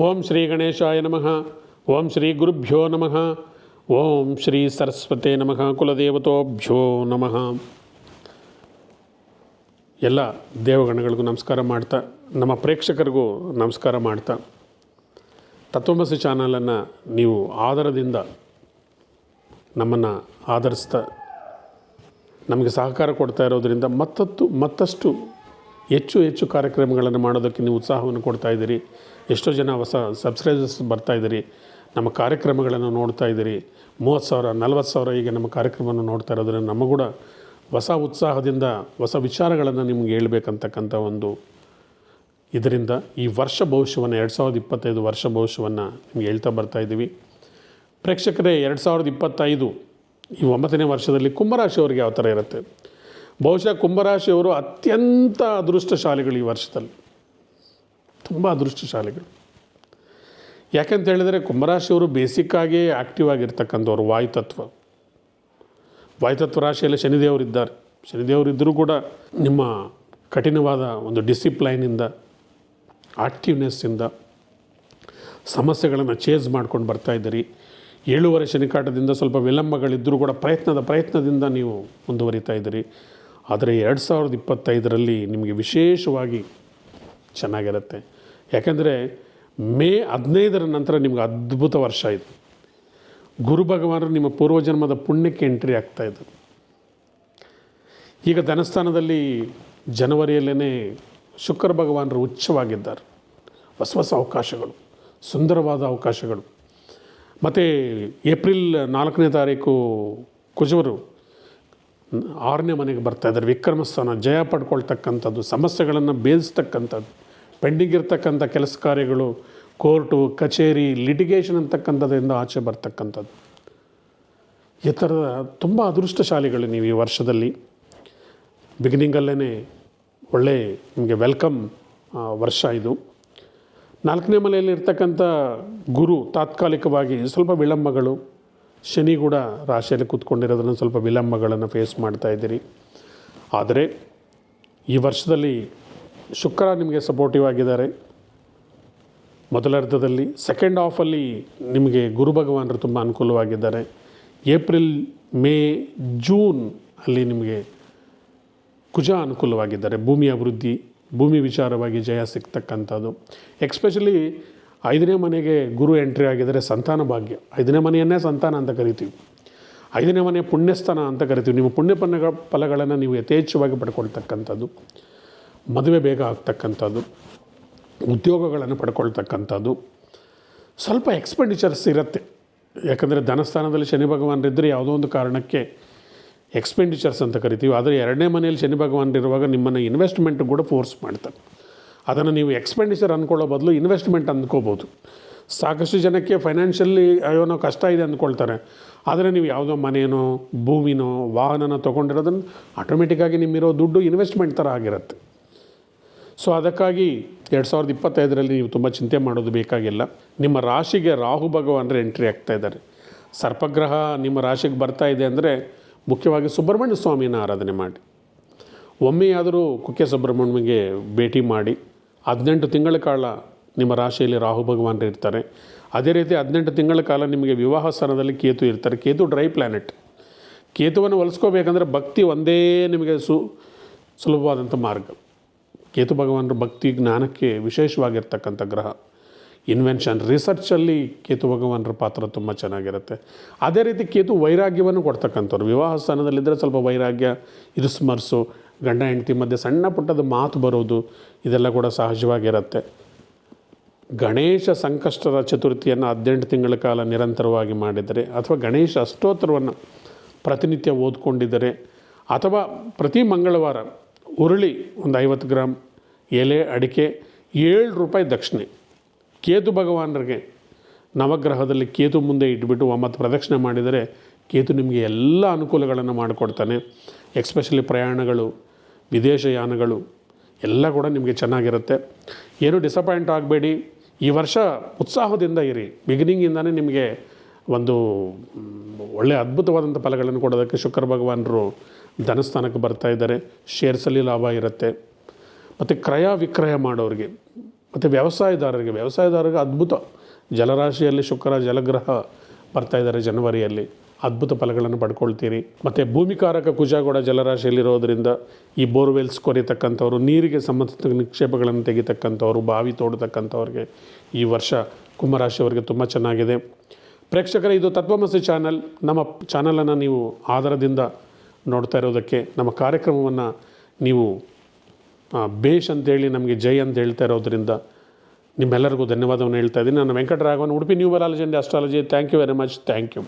ಓಂ ಶ್ರೀ ಗಣೇಶಾಯ ನಮಃ. ಓಂ ಶ್ರೀ ಗುರುಭ್ಯೋ ನಮಃ. ಓಂ ಶ್ರೀ ಸರಸ್ವತೆ ನಮಃ. ಕುಲದೇವತೋಭ್ಯೋ ನಮಃ. ಎಲ್ಲ ದೇವಗಣಗಳಿಗೂ ನಮಸ್ಕಾರ ಮಾಡ್ತಾ, ನಮ್ಮ ಪ್ರೇಕ್ಷಕರಿಗೂ ನಮಸ್ಕಾರ ಮಾಡ್ತಾ, ತತ್ವಮಸಿ ಚಾನಲನ್ನು ನೀವು ಆದರದಿಂದ ನಮ್ಮನ್ನು ಆಧರಿಸ್ತಾ, ನಮಗೆ ಸಹಕಾರ ಕೊಡ್ತಾ ಇರೋದರಿಂದ ಮತ್ತತ್ತು, ಮತ್ತಷ್ಟು ಹೆಚ್ಚು ಹೆಚ್ಚು ಕಾರ್ಯಕ್ರಮಗಳನ್ನು ಮಾಡೋದಕ್ಕೆ ನೀವು ಉತ್ಸಾಹವನ್ನು ಕೊಡ್ತಾ ಇದ್ದೀರಿ. ಎಷ್ಟೋ ಜನ ಹೊಸ ಸಬ್ಸ್ಕ್ರೈಬರ್ಸ್ ಬರ್ತಾ ಇದ್ದೀರಿ. ನಮ್ಮ ಕಾರ್ಯಕ್ರಮಗಳನ್ನು ನೋಡ್ತಾ ಇದ್ದೀರಿ. ಮೂವತ್ತು ಸಾವಿರ, ನಲ್ವತ್ತು ಸಾವಿರ ಈಗ ನಮ್ಮ ಕಾರ್ಯಕ್ರಮವನ್ನು ನೋಡ್ತಾ ಇರೋದ್ರಿಂದ ನಮಗೂ ಕೂಡ ಹೊಸ ಉತ್ಸಾಹದಿಂದ ಹೊಸ ವಿಚಾರಗಳನ್ನು ನಿಮ್ಗೆ ಹೇಳ್ಬೇಕಂತಕ್ಕಂಥ ಒಂದು ಇದರಿಂದ ಈ ವರ್ಷ ಭವಿಷ್ಯವನ್ನು, ಎರಡು ಸಾವಿರದ ಇಪ್ಪತ್ತೈದು ವರ್ಷ ಭವಿಷ್ಯವನ್ನು ನಿಮ್ಗೆ ಹೇಳ್ತಾ ಬರ್ತಾ ಇದ್ದೀವಿ. ಪ್ರೇಕ್ಷಕರೇ, ಎರಡು ಸಾವಿರದ ಇಪ್ಪತ್ತೈದು ಈ ಒಂಬತ್ತನೇ ವರ್ಷದಲ್ಲಿ ಕುಂಭರಾಶಿಯವರಿಗೆ ಯಾವ ಥರ ಇರುತ್ತೆ? ಬಹುಶಃ ಕುಂಭರಾಶಿಯವರು ಅತ್ಯಂತ ಅದೃಷ್ಟಶಾಲಿಗಳು ಈ ವರ್ಷದಲ್ಲಿ. ತುಂಬ ಅದೃಷ್ಟಶಾಲಿಗಳು. ಯಾಕಂತ ಹೇಳಿದರೆ ಕುಂಭರಾಶಿಯವರು ಬೇಸಿಕ್ಕಾಗಿ ಆ್ಯಕ್ಟಿವ್ ಆಗಿರ್ತಕ್ಕಂಥವ್ರು ವಾಯುತತ್ವ. ವಾಯುತತ್ವ ರಾಶಿಯಲ್ಲಿ ಶನಿದೇವರಿದ್ದಾರೆ ಶನಿದೇವರಿದ್ದರೂ ಕೂಡ ನಿಮ್ಮ ಕಠಿಣವಾದ ಒಂದು ಡಿಸಿಪ್ಲೈನಿಂದ ಆಕ್ಟಿವ್ನೆಸ್ಸಿಂದ ಸಮಸ್ಯೆಗಳನ್ನು ಚೇಸ್ ಮಾಡ್ಕೊಂಡು ಬರ್ತಾ ಇದ್ದೀರಿ. ಏಳುವರೆ ಶನಿಕಾಟದಿಂದ ಸ್ವಲ್ಪ ವಿಳಂಬಗಳಿದ್ದರೂ ಕೂಡ ಪ್ರಯತ್ನದ ಪ್ರಯತ್ನದಿಂದ ನೀವು ಮುಂದುವರಿತಾ ಇದ್ದೀರಿ. ಆದರೆ ಎರಡು ಸಾವಿರದ ಇಪ್ಪತ್ತೈದರಲ್ಲಿ ನಿಮಗೆ ವಿಶೇಷವಾಗಿ ಚೆನ್ನಾಗಿರುತ್ತೆ. ಯಾಕೆಂದರೆ ಮೇ ಹದಿನೈದರ ನಂತರ ನಿಮ್ಗೆ ಅದ್ಭುತ ವರ್ಷ ಇದು. ಗುರು ಭಗವಾನರು ನಿಮ್ಮ ಪೂರ್ವಜನ್ಮದ ಪುಣ್ಯಕ್ಕೆ ಎಂಟ್ರಿ ಆಗ್ತಾ ಇದ್ದರು ಈಗ ಧನಸ್ಥಾನದಲ್ಲಿ ಜನವರಿಯಲ್ಲೇ ಶುಕ್ರ ಭಗವಾನರು ಉಚ್ಚವಾಗಿದ್ದಾರೆ ಹೊಸ ಹೊಸ ಅವಕಾಶಗಳು, ಸುಂದರವಾದ ಅವಕಾಶಗಳು. ಮತ್ತು ಏಪ್ರಿಲ್ ನಾಲ್ಕನೇ ತಾರೀಕು ಕುಜವರು ಆರನೇ ಮನೆಗೆ ಬರ್ತಾಯಿದ್ದಾರೆ ವಿಕ್ರಮಸ್ಥಾನ ಜಯ ಪಡ್ಕೊಳ್ತಕ್ಕಂಥದ್ದು, ಸಮಸ್ಯೆಗಳನ್ನು ಬೇಯಿಸ್ತಕ್ಕಂಥದ್ದು ಪೆಂಡಿಂಗ್ ಇರ್ತಕ್ಕಂಥ ಕೆಲಸ ಕಾರ್ಯಗಳು, ಕೋರ್ಟು, ಕಚೇರಿ ಲಿಟಿಗೇಷನ್ ಅಂತಕ್ಕಂಥದ್ದರಿಂದ ಆಚೆ ಬರ್ತಕ್ಕಂಥದ್ದು. ಈ ಥರದ ತುಂಬ ಅದೃಷ್ಟಶಾಲಿಗಳು ನೀವು ಈ ವರ್ಷದಲ್ಲಿ. ಬಿಗಿನಿಂಗಲ್ಲೇ ಒಳ್ಳೆ ನಿಮಗೆ ವೆಲ್ಕಮ್ ವರ್ಷ ಇದು. ನಾಲ್ಕನೇ ಮನೆಯಲ್ಲಿ ಇರ್ತಕ್ಕಂಥ ಗುರು ತಾತ್ಕಾಲಿಕವಾಗಿ ಸ್ವಲ್ಪ ವಿಳಂಬಗಳು. ಶನಿ ಕೂಡ ರಾಶಿಯಲ್ಲಿ ಕೂತ್ಕೊಂಡಿರೋದನ್ನು ಸ್ವಲ್ಪ ವಿಳಂಬಗಳನ್ನು ಫೇಸ್ ಮಾಡ್ತಾ ಇದ್ದೀರಿ. ಆದರೆ ಈ ವರ್ಷದಲ್ಲಿ ಶುಕ್ರ ನಿಮಗೆ ಸಪೋರ್ಟಿವ್ ಆಗಿದ್ದಾರೆ. ಮೊದಲರ್ಧದಲ್ಲಿ ಸೆಕೆಂಡ್ ಹಾಫಲ್ಲಿ ನಿಮಗೆ ಗುರು ಭಗವಾನರು ತುಂಬ ಅನುಕೂಲವಾಗಿದ್ದಾರೆ. ಏಪ್ರಿಲ್, ಮೇ, ಜೂನ್ ಅಲ್ಲಿ ನಿಮಗೆ ಕುಜ ಅನುಕೂಲವಾಗಿದ್ದಾರೆ. ಭೂಮಿ ಅಭಿವೃದ್ಧಿ, ಭೂಮಿ ವಿಚಾರವಾಗಿ ಜಯ ಸಿಗ್ತಕ್ಕಂಥದ್ದು. ಎಕ್ಸ್ಪೆಷಲಿ ಐದನೇ ಮನೆಗೆ ಗುರು ಎಂಟ್ರಿ ಆಗಿದ್ದಾರೆ, ಸಂತಾನ ಭಾಗ್ಯ. ಐದನೇ ಮನೆಯನ್ನೇ ಸಂತಾನ ಅಂತ ಕರಿತೀವಿ. ಐದನೇ ಮನೆ ಪುಣ್ಯಸ್ಥಾನ ಅಂತ ಕರಿತೀವಿ. ನಿಮ್ಮ ಪುಣ್ಯ ಪನ್ನ ಫಲಗಳನ್ನು ನೀವು ಯಥೇಚ್ಛವಾಗಿ ಪಡ್ಕೊಳ್ತಕ್ಕಂಥದ್ದು. ಮದುವೆ ಬೇಗ ಆಗ್ತಕ್ಕಂಥದ್ದು, ಉದ್ಯೋಗಗಳನ್ನು ಪಡ್ಕೊಳ್ತಕ್ಕಂಥದ್ದು. ಸ್ವಲ್ಪ ಎಕ್ಸ್ಪೆಂಡಿಚರ್ಸ್ ಇರುತ್ತೆ. ಯಾಕಂದರೆ ಧನಸ್ಥಾನದಲ್ಲಿ ಶನಿ ಭಗವಾನರಿದ್ದರೆ ಯಾವುದೋ ಒಂದು ಕಾರಣಕ್ಕೆ ಎಕ್ಸ್ಪೆಂಡಿಚರ್ಸ್ ಅಂತ ಕರಿತೀವಿ. ಆದರೆ ಎರಡನೇ ಮನೆಯಲ್ಲಿ ಶನಿ ಭಗವಾನರಿರುವಾಗ ನಿಮ್ಮನ್ನು ಇನ್ವೆಸ್ಟ್ಮೆಂಟ್ ಕೂಡ ಫೋರ್ಸ್ ಮಾಡ್ತಾರೆ. ಅದನ್ನು ನೀವು ಎಕ್ಸ್ಪೆಂಡಿಚರ್ ಅಂದ್ಕೊಳ್ಳೋ ಬದಲು ಇನ್ವೆಸ್ಟ್ಮೆಂಟ್ ಅಂದ್ಕೋಬೋದು. ಸಾಕಷ್ಟು ಜನಕ್ಕೆ ಫೈನಾನ್ಷಿಯಲಿ ಏನೋ ಕಷ್ಟ ಇದೆ ಅಂದ್ಕೊಳ್ತಾರೆ. ಆದರೆ ನೀವು ಯಾವುದೋ ಮನೇನೋ ಭೂಮಿನೋ, ವಾಹನನೋ ತೊಗೊಂಡಿರೋದನ್ನು ಆಟೋಮೆಟಿಕ್ಕಾಗಿ ನಿಮ್ಮಿರೋ ದುಡ್ಡು ಇನ್ವೆಸ್ಟ್ಮೆಂಟ್ ಥರ ಆಗಿರುತ್ತೆ. ಸೊ ಅದಕ್ಕಾಗಿ ಎರಡು ಸಾವಿರದ ಇಪ್ಪತ್ತೈದರಲ್ಲಿ ನೀವು ತುಂಬ ಚಿಂತೆ ಮಾಡೋದು ಬೇಕಾಗಿಲ್ಲ. ನಿಮ್ಮ ರಾಶಿಗೆ ರಾಹು ಭಗವಾನರು ಎಂಟ್ರಿ ಆಗ್ತಾ ಇದ್ದಾರೆ. ಸರ್ಪಗ್ರಹ ನಿಮ್ಮ ರಾಶಿಗೆ ಬರ್ತಾ ಇದೆ ಅಂದರೆ ಮುಖ್ಯವಾಗಿ ಸುಬ್ರಹ್ಮಣ್ಯ ಸ್ವಾಮಿನ ಆರಾಧನೆ ಮಾಡಿ. ಒಮ್ಮೆಯಾದರೂ ಕುಕ್ಕೆ ಸುಬ್ರಹ್ಮಣ್ಯಗೆ ಭೇಟಿ ಮಾಡಿ. ಹದಿನೆಂಟು ತಿಂಗಳ ಕಾಲ ನಿಮ್ಮ ರಾಶಿಯಲ್ಲಿ ರಾಹು ಭಗವಾನರು ಇರ್ತಾರೆ. ಅದೇ ರೀತಿ ಹದಿನೆಂಟು ತಿಂಗಳ ಕಾಲ ನಿಮಗೆ ವಿವಾಹ ಸ್ಥಾನದಲ್ಲಿ ಕೇತು ಇರ್ತಾರೆ. ಕೇತು ಡ್ರೈ ಪ್ಲ್ಯಾನೆಟ್ ಕೇತುವನ್ನು ಹೊಲಿಸ್ಕೋಬೇಕಂದ್ರೆ ಭಕ್ತಿ ಒಂದೇ ನಿಮಗೆ ಸು ಸುಲಭವಾದಂಥ ಮಾರ್ಗ. ಕೇತು ಭಗವಾನರ ಭಕ್ತಿ ಜ್ಞಾನಕ್ಕೆ ವಿಶೇಷವಾಗಿರ್ತಕ್ಕಂಥ ಗ್ರಹ. ಇನ್ವೆನ್ಷನ್ ರಿಸರ್ಚಲ್ಲಿ ಕೇತು ಭಗವಾನರ ಪಾತ್ರ ತುಂಬ ಚೆನ್ನಾಗಿರುತ್ತೆ. ಅದೇ ರೀತಿ ಕೇತು ವೈರಾಗ್ಯವನ್ನು ಕೊಡ್ತಕ್ಕಂಥವ್ರು. ವಿವಾಹ ಸ್ಥಾನದಲ್ಲಿದ್ದರೆ ಸ್ವಲ್ಪ ವೈರಾಗ್ಯ ಇದು ಸ್ಮರಿಸು ಗಂಡ, ಹೆಂಡತಿ ಮಧ್ಯೆ ಸಣ್ಣ ಪುಟ್ಟದ ಮಾತು ಬರೋದು, ಇದೆಲ್ಲ ಕೂಡ ಸಹಜವಾಗಿರುತ್ತೆ. ಗಣೇಶ ಸಂಕಷ್ಟದ ಚತುರ್ಥಿಯನ್ನು ಹದಿನೆಂಟು ತಿಂಗಳ ಕಾಲ ನಿರಂತರವಾಗಿ ಮಾಡಿದರೆ, ಅಥವಾ ಗಣೇಶ ಅಷ್ಟೋತ್ತರವನ್ನು ಪ್ರತಿನಿತ್ಯ ಓದ್ಕೊಂಡಿದ್ದರೆ, ಅಥವಾ ಪ್ರತಿ ಮಂಗಳವಾರ ಉರುಳಿ, ಒಂದು ಐವತ್ತು ಗ್ರಾಮ್ ಎಲೆ, ಅಡಿಕೆ, ಏಳು ರೂಪಾಯಿ ದಕ್ಷಿಣೆ. ಕೇತು ಭಗವಾನರಿಗೆ ನವಗ್ರಹದಲ್ಲಿ ಕೇತು ಮುಂದೆ ಇಟ್ಬಿಟ್ಟು ಒಂಬತ್ತು ಪ್ರದಕ್ಷಿಣೆ ಮಾಡಿದರೆ ಕೇತು ನಿಮಗೆ ಎಲ್ಲ ಅನುಕೂಲಗಳನ್ನು ಮಾಡಿಕೊಡ್ತಾನೆ. ಎಕ್ಸ್ಪೆಷಲಿ ಪ್ರಯಾಣಗಳು ವಿದೇಶಯಾನಗಳು ಎಲ್ಲ ಕೂಡ ನಿಮಗೆ ಚೆನ್ನಾಗಿರುತ್ತೆ. ಏನು ಡಿಸಪಾಯಿಂಟ್ ಆಗಬೇಡಿ. ಈ ವರ್ಷ ಉತ್ಸಾಹದಿಂದ ಇರಿ. ಬಿಗಿನಿಂಗಿಂದನೇ ನಿಮಗೆ ಒಂದು ಒಳ್ಳೆಯ ಅದ್ಭುತವಾದಂಥ ಫಲಗಳನ್ನು ಕೊಡೋದಕ್ಕೆ ಶುಕ್ರ ಭಗವಾನರು ಧನಸ್ಥಾನಕ್ಕೆ ಬರ್ತಾ ಇದ್ದಾರೆ. ಶೇರ್ಸಲ್ಲಿ ಲಾಭ ಇರುತ್ತೆ. ಮತ್ತು ಕ್ರಯ ವಿಕ್ರಯ ಮಾಡೋರಿಗೆ, ಮತ್ತು ವ್ಯವಸಾಯದಾರರಿಗೆ ವ್ಯವಸಾಯದಾರರಿಗೆ ಅದ್ಭುತ ಜಲರಾಶಿಯಲ್ಲಿ ಶುಕ್ರ, ಜಲಗ್ರಹ ಬರ್ತಾ ಇದ್ದಾರೆ ಜನವರಿಯಲ್ಲಿ. ಅದ್ಭುತ ಫಲಗಳನ್ನು ಪಡ್ಕೊಳ್ತೀರಿ. ಮತ್ತು ಭೂಮಿಕಾರಕ ಕುಜ ಕೂಡ ಜಲರಾಶಿಯಲ್ಲಿರೋದ್ರಿಂದ ಈ ಬೋರ್ವೆಲ್ಸ್ ಕೊರಿತಕ್ಕಂಥವ್ರು, ನೀರಿಗೆ ಸಂಬಂಧಿಸಿದ ನಿಕ್ಷೇಪಗಳನ್ನು ತೆಗಿತಕ್ಕಂಥವ್ರು, ಬಾವಿ ತೋಡತಕ್ಕಂಥವ್ರಿಗೆ ಈ ವರ್ಷ ಕುಂಭರಾಶಿಯವರಿಗೆ ತುಂಬ ಚೆನ್ನಾಗಿದೆ. ಪ್ರೇಕ್ಷಕರೇ, ಇದು ತತ್ವಮಸಿ ಚಾನಲ್. ನಮ್ಮ ಚಾನಲನ್ನು ನೀವು ಆಧಾರದಿಂದ ನೋಡ್ತಾ ಇರೋದಕ್ಕೆ, ನಮ್ಮ ಕಾರ್ಯಕ್ರಮವನ್ನು ನೀವು ಬೇಷ್ ಅಂತೇಳಿ ನಮಗೆ ಜೈ ಅಂತ ಹೇಳ್ತಾ ಇರೋದ್ರಿಂದ ನಿಮ್ಮೆಲ್ಲರಿಗೂ ಧನ್ಯವಾದವನ್ನು ಹೇಳ್ತಾ ಇದ್ದೀನಿ. ನಾನು Venkataraghavan, Udupi new biology and astrology thank you very much thank you